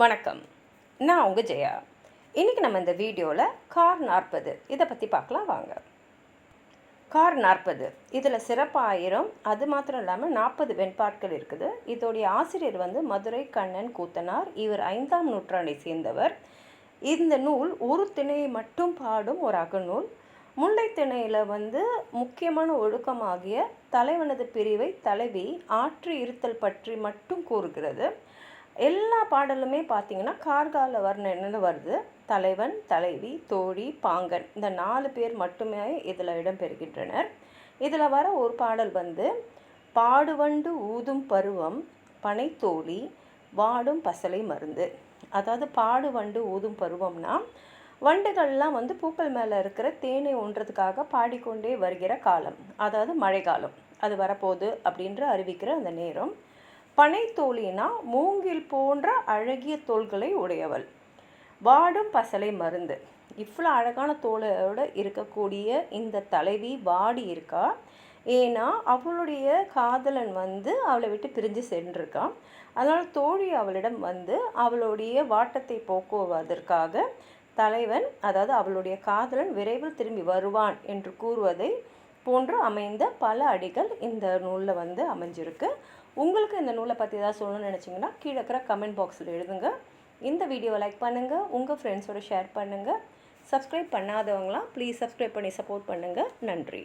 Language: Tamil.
வணக்கம். நான் உங்கள் ஜெயா. இன்றைக்கி நம்ம இந்த வீடியோவில் கார் நாற்பது. இதை பற்றி பார்க்கலாம் வாங்க. கார் நாற்பது. இதில் சிறப்பாயிரம் அது மாத்திரம் இல்லாமல் நாற்பது வெண்பாட்கள் இருக்குது. இதோடைய ஆசிரியர் வந்து மதுரை கண்ணன் கூத்தனார். இவர் ஐந்தாம் நூற்றாண்டை சேர்ந்தவர். இந்த நூல் ஒரு திணையை மட்டும் பாடும் ஒரு அகநூல். முல்லை திணையில் வந்து முக்கியமான ஒழுக்கமாகிய தலைவனது பிரிவை தலைவி ஆற்று இருத்தல் பற்றி மட்டும் கூறுகிறது. எல்லா பாடலுமே பார்த்தீங்கன்னா கார்கால வர்ணனையில் வருது. தலைவன் தலைவி தோழி பாங்கன் இந்த நாலு பேர் மட்டுமே இதில் இடம்பெறுகின்றனர். இதில் வர ஒரு பாடல் வந்து பாடுவண்டு ஊதும் பருவம் பனைத்தோழி வாடும் பசலை மருந்து. அதாவது பாடுவண்டு ஊதும் பருவம்னா வண்டுகள்லாம் வந்து பூக்கள் மேலே இருக்கிற தேனை ஒன்றதுக்காக பாடிக்கொண்டே வருகிற காலம். அதாவது மழைக்காலம். அது வரப்போகுது அப்படின்ற அறிவிக்கிற அந்த நேரம். பனைத்தோழினா மூங்கில் போன்ற அழகிய தோள்களை உடையவள். வாடும் பசலை மருந்து. இவ்வளோ அழகான தோளோடு இருக்கக்கூடிய இந்த தலைவி வாடி இருக்கா? ஏன்னா அவளுடைய காதலன் வந்து அவளை விட்டு பிரிஞ்சு சென்றிருக்கான். அதனால் தோழி அவளிடம் வந்து அவளுடைய வாட்டத்தை போக்குவதற்காக தலைவன் அதாவது அவளுடைய காதலன் விரைவில் திரும்பி வருவான் என்று கூறுவதை போன்று அமைந்த பல அடிகள் இந்த நூலில் வந்து அமைஞ்சிருக்கு. உங்களுக்கு இந்த நூலை பற்றி ஏதாவது சொல்லணும்னு நினச்சிங்கன்னா கீழே இருக்கிற கமெண்ட் பாக்ஸில் எழுதுங்க. இந்த வீடியோவை லைக் பண்ணுங்கள் உங்கள் ஃப்ரெண்ட்ஸோட ஷேர் பண்ணுங்கள் சப்ஸ்கிரைப் பண்ணாதவங்களாம் ப்ளீஸ் சப்ஸ்கிரைப் பண்ணி சப்போர்ட் பண்ணுங்கள் நன்றி.